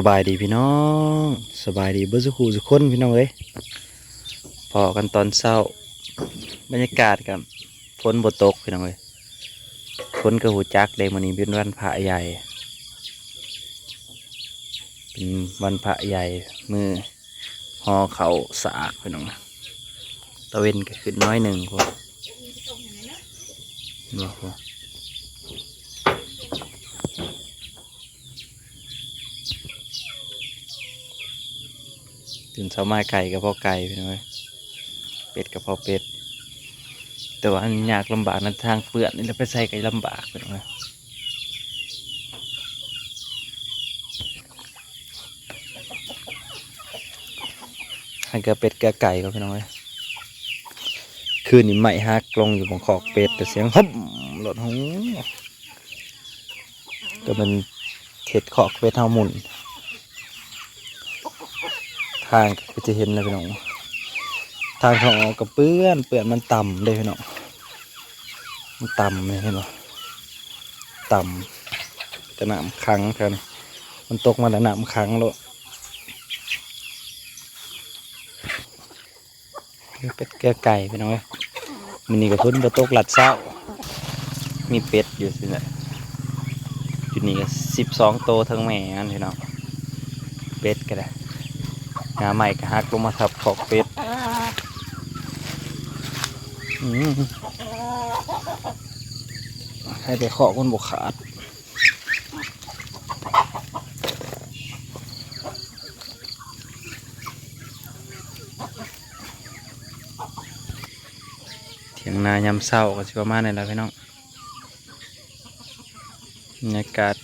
สบายดีพี่น้องสบายดีเบิร์สุขูสุกคนพี่น้องเอ้ยพอกันตอนเช้า บรรยากาศกับฝนบตกพี่น้องเอ้ยฝนกระหูจักเลยมันนี้เป็นวันพระใหญ่ เป็นวันพระใหญ่มือหอเขาสากพี่น้องตะเวนก็ขึ้นน้อยหนึ่งพวกบอกว่า นเช้ามาไก่กับพ่อไก่พี่น้องเป็ดกับพ่อเป็ด แต่ว่าอันยากลำบากนะทางเปื่อนนี่แหล้วไปใส่ไก่ลำบากพี่น้องเอ้ยให้กระเป็ดกระไก่ก็พี่น้องเอ้ยคืนนี้ไหม้ฮักลงอยู่บนขอกเป็ดแต่เสียงฮึบหลดหูก็มันเข็ดขอกเป็ดเท่าหมุน ทางก็จะเห็นเลยพี่น้องทางของออกกับเปื้อนเปื้อนมันต่ำเลยพี่น้องมันต่ำเลยเห็นไหมต่ำจะน้ำขังกันมันตกมาแล้วน้ำขังแล้วเป็ดแก่ไก่พี่น้องมันนี่ก็พ้นบตกหลัดเศร้า มีเป็ดอยู่สิเนี่ยอยู่นี่ก็สิบสองโตวทั้งแม่อันพี่น้องเป็ดก็ได้ งาใหม่ก็หักลงมาทับขอกเป็ดอืมให้แต่ขอกมันบกขาดเถียงนายำเศร้าก็สิประมาณนี้แหละพี่น้องบรรยากาศ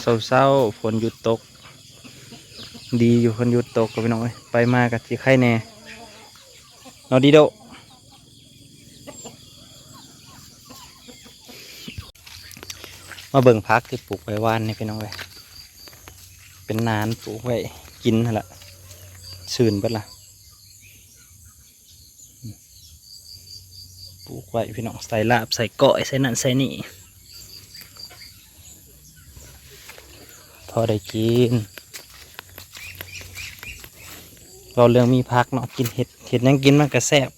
เศร้าๆฝนหยุดตก ดีอยู่คนหยุดตกกับพี่น้องไปมากับที่ไข่แน่นอดีโดมาเบิ่งพักที่ปลูกไว้วานนี่พี่น้องเอ้ยเป็นนานปลูกไว้กินนั่นแหละชื่นเบิดละปลูกไว้พี่น้องใส่ลาบใส่ก้อยใส่นั่นใส่นี่พอได้กิน เราเรื่องมีพักเนาะกินเห็ดเห็ดยังกินมันก็แซ่บ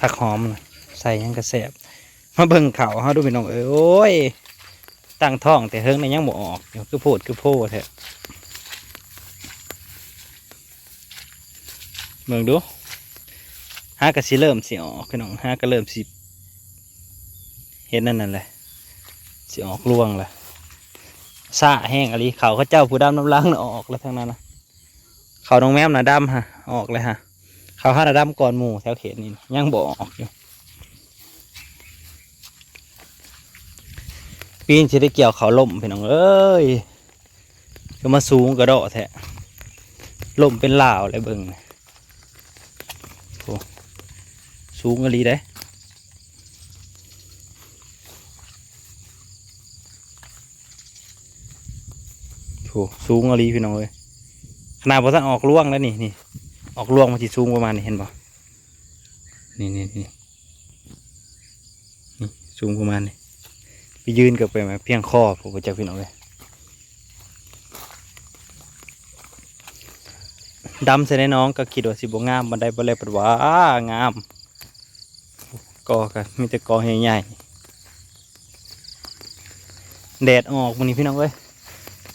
ผักหอมนะใส่ยังก็แซ่บมาเบิ่งเขาเฮาดูพี่น้องเอ้ยโอ้ยตั้งท้องแต่เฮิงในยังบ่ออกอยู่คือโพดคือโพดแท้เบิ่งดูหาก็สิเริ่มสิออกพี่น้องหาก็เริ่มสิเห็นนั่นนั่นแหละสิออกร่วงละซาแห้งอะไรเขาเขาเจ้าผู้ดำน้ำล้างน่ะออกแล้วทั้งนั้นนะ เขาน้องแมมนะดำฮะ ออกเลยฮะ เขาห้านะดำก่อนหมู่แถวเขตนี่ยังบ่ออกอยู่ปีนจะได้เกี่ยวเขาล่มพี่น้องเอ้ยก็มาสูงกระโดดแทะล่มเป็นลาวเลยเบิ่งโอ้สูงกะลีได้โอ้สูงกะลีพี่น้องเอ้ย ขนาดพอท่านออกล่วงแล้วนี่นี่ออกล่วงมันจะสูงประมาณนี้เห็นป่นี่นี่นี่นี่สูงประมาณนี้ไปยืนกับไปไหมเพียงข้อผมจะพี่น้องเลยดำใส่ในน้องก็คิดว่าสิบงามบันไดบันไดปัดว่างามกอกันมีแต่กอใหญ่ๆแดดออกวันนี้พี่น้องเอ้ย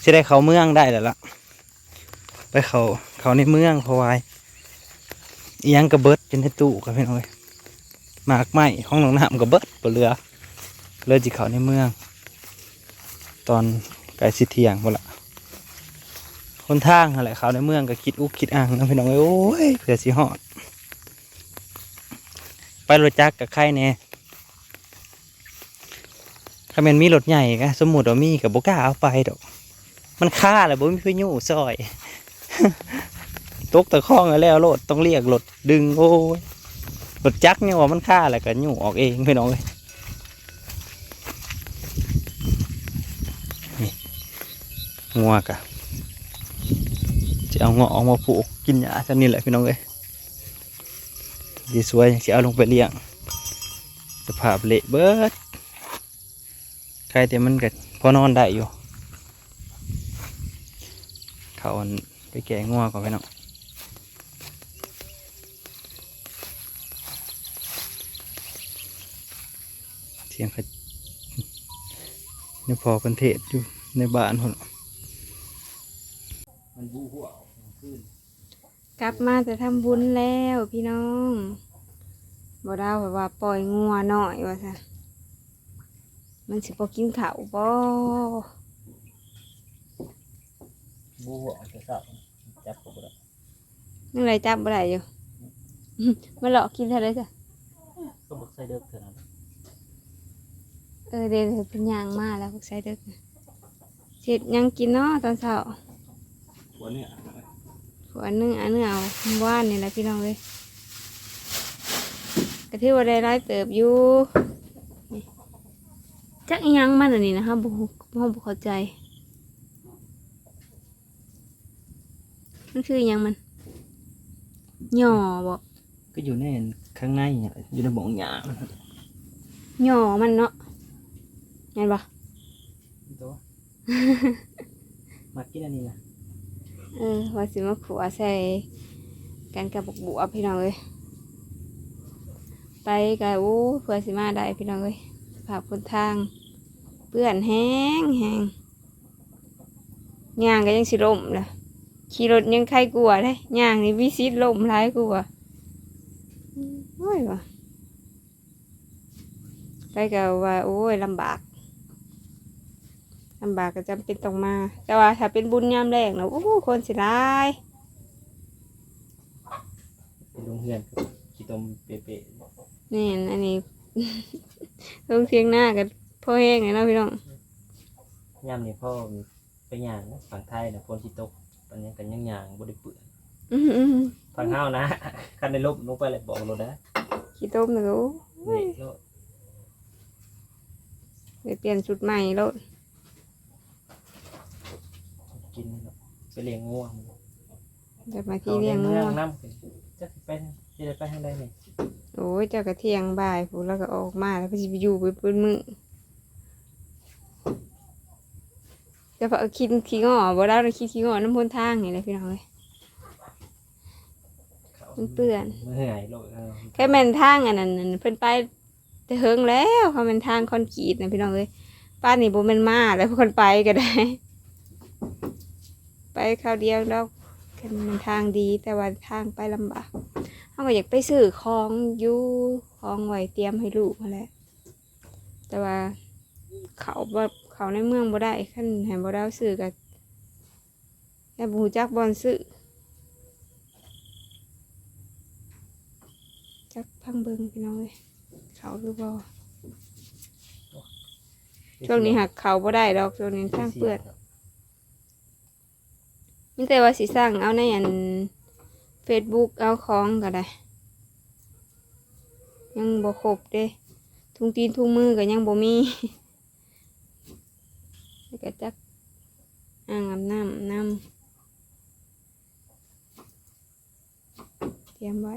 จะได้เขาเมืองได้แล้วล่ะ ไปเขาเขาในเมืองเขาไว้อิหยังกระเบิดจนในตู้กับพี่น้องเลยหมากไหมห้องหนองน้ำกระเบิดบนเรือเรือจีเขาในเมือง ตอนไกลสิเทียงหมดละคนทางอะไรเขาในเมืองก็คิดอุกคิดอ่างนะพี่น้องเอ้ยโอ้ยเผื่อสิหอดไปรถจักรกับใครแน่ถ้ามันมีรถใหญ่ก็สมมุติว่ามีกับโบก้าเอาไปดอก มันค่าแหละบ่มีพายุซอย ตกตะข้องแล้วรถต้องเรียกรถดึงโอ้ยรถจักเนี่ยว่ามันค่าแหละกันอยู่ออกเองพี่น้องเลยงัวกะจะเอาเงาะออกมาปลูกกินหญ้าท่านี่แหละพี่น้องเลยดีสวยจะเอาลงไปเลี้ยงสภาพเละเบิดใครแต่มันก็พอนอนได้อยู่เขาอัน ไปแกะงัวก่อนพี่น้องเสียงเขาเนี่ยพอเป็นเทศอยู่ในบ้านคนมันบูหัวขึ้นกลับมาจะทำบุญแล้วพี่น้องบ่ดาวแบบว่าปล่อยงัวหน่อยว่าซะมันสิบ่กินข้าวบ่บูหัวจะสับ จับก็ได้นึกไรจับบ่ได้อยู่มันหลอกกินเท่าไรจ้ะก็บอกใส่เด็กเท่านั้นเออเดี๋ยวเป็นยางมาแล้วพวกใส่เด็กน่ะเสร็จยังกินเนาะตอนเช้าหัวเนี่ยหัวนึ่งอันนึงเอาว่านนี่แหละพี่น้องเลยกะที่ว่าได้ร้ายเติบอยู่นี่จักอิหยังมันอันนี้นะครับบุห้องบุเข้าใจ มันคืออิหยังมันหย่อบ่ก็อยู่ในข้างในเนี่ยอยู่ในบ่องหยามันหย่อมันเนาะเห็นปะตัว มากินอันนี้นะเออว่าสิมาขัวใส่กันกับบกบัวพี่น้องเลยไปกันโอ้เพื่อสิมาได้พี่น้องเลยสภาพคนทาง เปื้อนแห้งแห้งย่างก็ยังสิล่มเลย ขี่รถยังใครกลัวได้ย่างนี่วิซิตล่มร้ายกลัวอืมโอ้ยวะไปก็ว่า โอ้ยลำบากลำบากก็จำเป็นต้องมา แต่ว่าถ้าเป็นบุญยามแรกนะโอ้โหคนสิร้ายเป็นโรงเรียนกับขี้ตมเป๊ะนี่นอันนี้ ลงเทียงหน้ากันพ่อแห้งเลยเนาะพี่น้องๆย่ำนี่พ่อไปย่างนะฝั่งไทยนะฝนที่ตก ปันยังกันยังย่างบ่ได้เปื้อนอื้อหือฝั่งเฮานะคันได้ลบลงไปเลยบอกรถนะขี้ต้มนะลูกนี่โลดไปเปลี่ยนชุดใหม่แล้วกินนี่เนาะไปเลี้ยงงัวจะมาที่เลี้ยงเมืงัอวงน้ำจะไปจะได้ไปทางใดนี่ โอ้ยเจ้ากระเทียงบ่ายพูแล้วก็ออกมาแล้วก็จะไปอยู่ไปเป็นมือ จะพอคิดขี้งอบ่ได้เราคิดขี้งอน้ำพ้นทางนี่แหละพี่น้องเลยมันเปื้อนเมื่อยโลดเออแค่แม่นทางอันนั้นน่ะเพิ่นไปแต่เฮิงแล้วเขาเป็นทางคอนกรีตนะพี่น้องเลยป้านนี่บ่แม่นมาแล้วคนไปก็ได้ ไปคราวเดียวแล้วกันมันทางดีแต่ว่าทางไปลำบากเขาก็อยากไปซื้อของอยู่ของไว้เตรียมให้ลูกนั่นแหละแต่ว่าเขาบ่ เขาในเมืองบ่ได้ขั้นแหมบ่ได้ซื้อกับแค่บูจักบอลซื้อจักพังเบิงพี่น้องเลยเขาหรือบ่ช่วงนี้หักเขาบ่ได้ดอกช่วงนี้ทางเปื้อนมีแต่ว่าสิสร้างเอาในอันเฟซบุ๊กเอาของก็ได้ ยังบ่ครบเด้ ทุงตีนทุงมือก็ยังบ่มี ก็จักอ่างอาบน้ำน้ำเตรียมไว้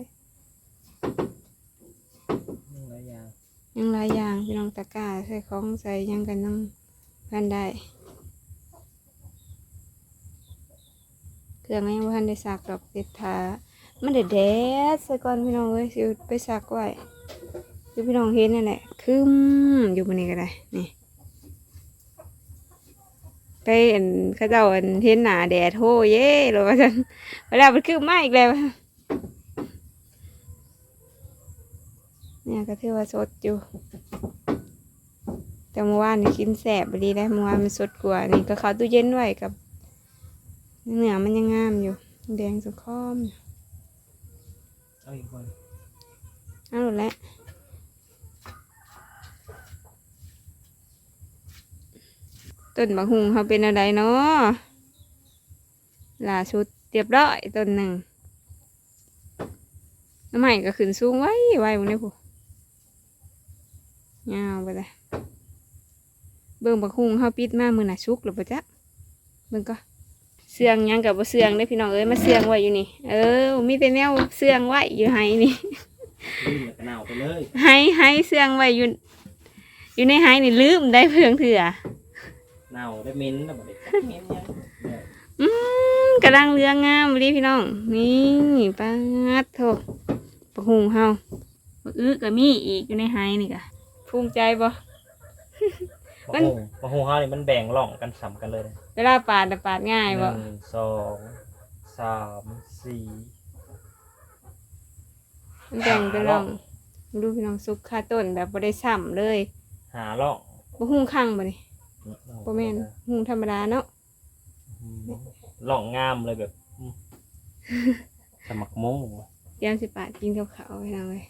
หลายอย่างยังหลายอย่างพี่น้องตะกร้าใส่ของใส่หยังกันน้ำพันได้ เครื่องก็ยังบ่ทันได้ซักดอกติดทามันเด็ดแดดใส่ก่อนพี่น้องเอ้ยสิไปซักไว้คือพี่น้องเห็นนั่นแหละคึมอยู่บนนี้ก็ได้นี่ ไปอันเขาเจ้าอันเห็นหนาแดดโหเย่หรือว่าจันเวลามันคือมาอีกแล้วเนี่ยก็ถือว่าสดอยู่ แต่เมื่อวานนี่กินแสบดีได้เมื่อวานมันสดกว่านี่ก็เข้าตู้เย็นไว้กับเนื้อมันยังงามอยู่ แดงสุดค้อมอยู่เอาอีกคนเอาหมดแล้ว ต้นบักหุงเขาเป็นอะไรเนาะล่าสุดเรียบร้อยต้นหนึ่งน้ำใหม่ก็ขึ้นสูงไว้ไว้บนนี้ผู้ยาวไปเลยเบิ่งบักหุงเขาปิดมามือหน่ะชุกหรือปะจ๊ะเบิ่งก็เสื่องหยังกับบ่เสื่องได้อพี่น้องเอ้ยมาเสื่องไว้อยู่นี่ เออ มีแต่แนวเสื่องไว้อยู่ไห้นี่ลืมแล้วก็เน่าไปเลยไห้ไห้เสื่องไว้อยู่อยู่ในไห้นี่ลืมได้เพื่องเถื่อ เน่าได้เหม็นแล้วบ่ได้เหม็นยังอืมกำลังเรืองามเลยพี่น้อง นี่ปาดโถปะหุงเฮาบักอื้อก็มีอีกอยู่ในไฮนี่กะภูมิใจบ่ มัมะนฮุงมะฮุงเฮานี่มันแบ่งร่องกันสัมกันเลยนะเวลาปาดน่ะปาดง่ายหบ่นึ่งสองสามสี่มันแบ่งไปลองดูพี่น้องซุกค่าต้นแบบบ่ได้ซ้ำเลยหาร่องบ่หุงข้างบ่นี่ บ่แม่นหุงธรรมดาเนาะอืมร่องงามเลยแบบอืมสมักโมงเตรียมสิปาดกินกับข้าวพี่น้องเอ้ย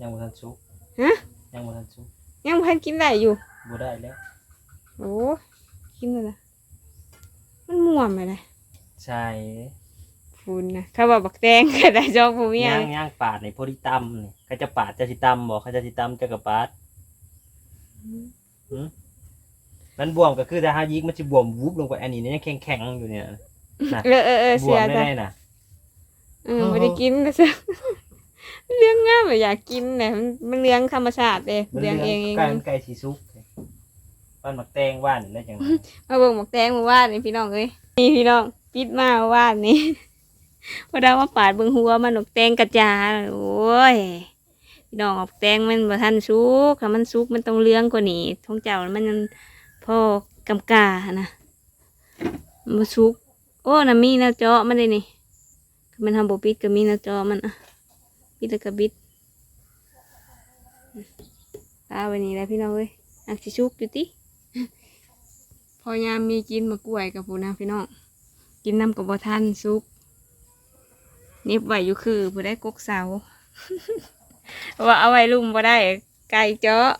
ยังบ่ทันสุกฮะยังบ่ทันสุกยังบ่ทันกินได้อยู่บ่ได้แล้วโอ้กินแล้วล่ะมันม่วมไปเลยใช่ฟูนนะเขาบอกบักแตงก็ได้จองผู้เมียย่างย่างปาดในโพธิตำนี่เขาจะปาดจะสิตำบอกเขาจะสิตำจะกับปาดหืม มันบวมก็คือแต่ฮายิกมันจะบวมวุบลงไปอันนี้เนี่ยยังแข็งๆอยู่เนี่ยนะเออเออเออบวเสีมยไม่จ้ะได้น่ะ เออไม่ได้กินนะจ๊ะเลี้ยงง่ายแบบอยากกินเนี่ยมันมันเลี้ยงธรรมชาติเลยมันเลี้ยงเองเองไก่ไก่สีซุกบ้านหมักแตงว่านแล้วจัง มาเบิ่งบักแตงเมาว่านนี่พี่น้องเอ้ยนี่พี่น้องปิดมาเมื่อว่านนี่ พอดาว่าปาดเบิ่งหัวมันบักแตงกระจาโอ้ยพี่น้องบักแตงมันบ่ทันสุกถ้ามันสุกมันต้องเลี้ยงกว่านี้ท้องเจ้ามันยัง พอกำกานะมันบ่สุก โอ้น่ะมีนวเจาะมันเลยนี่มันทำบ่ปิดก็มีนวเจาะมันอะปิดแล้วก็บิดตาวันนี้แล้วพี่น้องเอ้ยอักสิชุกอยู่ติพอยามมีกินมากล้วยกับผู้นะพี่น้องกินน้ำกับบ่ทันซุกนิบไหวอยู่คือผู้ได้กกเสาว่าเอาไว้ลุ่มบ่ได้ไก่เจาะ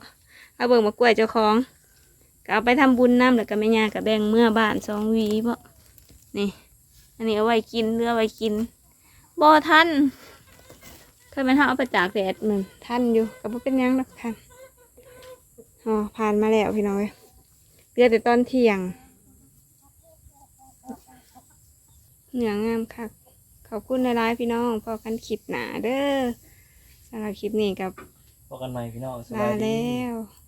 เอาเบิ่งมากล้วยเจ้าของ เอาไปทำบุญน้ำแล้วก็แม่ย่าก็แบ่งเมื่อบ้านสองหวีบ่นี่ อันนี้เอาไว้กินเรือเอาไว้กินบ่ทันเคยมันเอาไปจากแดดเหมือนทันอยู่ก็บ่เป็นหยังหรอกทันอ๋อผ่านมาแล้วพี่น้อยเรือแต่ตอนเที่ยงเหนืองามคักขอบคุณในไลน์พี่น้องพอกันคลิปหนาเด้อสำหรับคลิปนี้กับพบกันใหม่พี่น้องสลาบายดีแล้ว